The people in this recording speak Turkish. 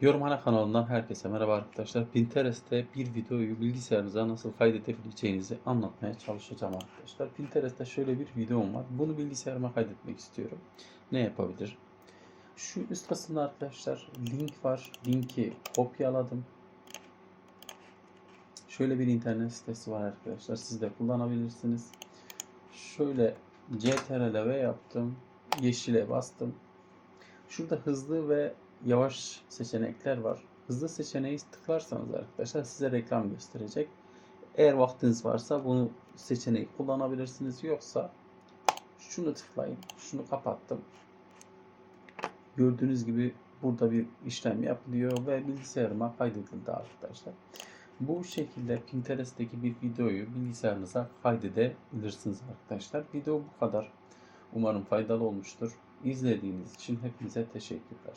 Yorumhane kanalından herkese merhaba arkadaşlar. Pinterest'te bir videoyu bilgisayarınıza nasıl kaydedebileceğinizi anlatmaya çalışacağım arkadaşlar. Pinterest'te şöyle bir videom var. Bunu bilgisayarıma kaydetmek istiyorum. Ne yapabilir? Şu üst kısımda arkadaşlar link var. Linki kopyaladım. Şöyle bir internet sitesi var arkadaşlar. Siz de kullanabilirsiniz. Şöyle CTRL yaptım. Yeşile bastım. Şurada hızlı ve yavaş seçenekler var. Hızlı seçeneği tıklarsanız arkadaşlar size reklam gösterecek. Eğer vaktiniz varsa bunu seçeneği kullanabilirsiniz. Yoksa şunu tıklayın. Şunu kapattım. Gördüğünüz gibi burada bir işlem yapılıyor ve bilgisayarıma kaydedildi arkadaşlar. Bu şekilde Pinterest'teki bir videoyu bilgisayarınıza kaydedebilirsiniz arkadaşlar. Video bu kadar. Umarım faydalı olmuştur. İzlediğiniz için hepinize teşekkürler.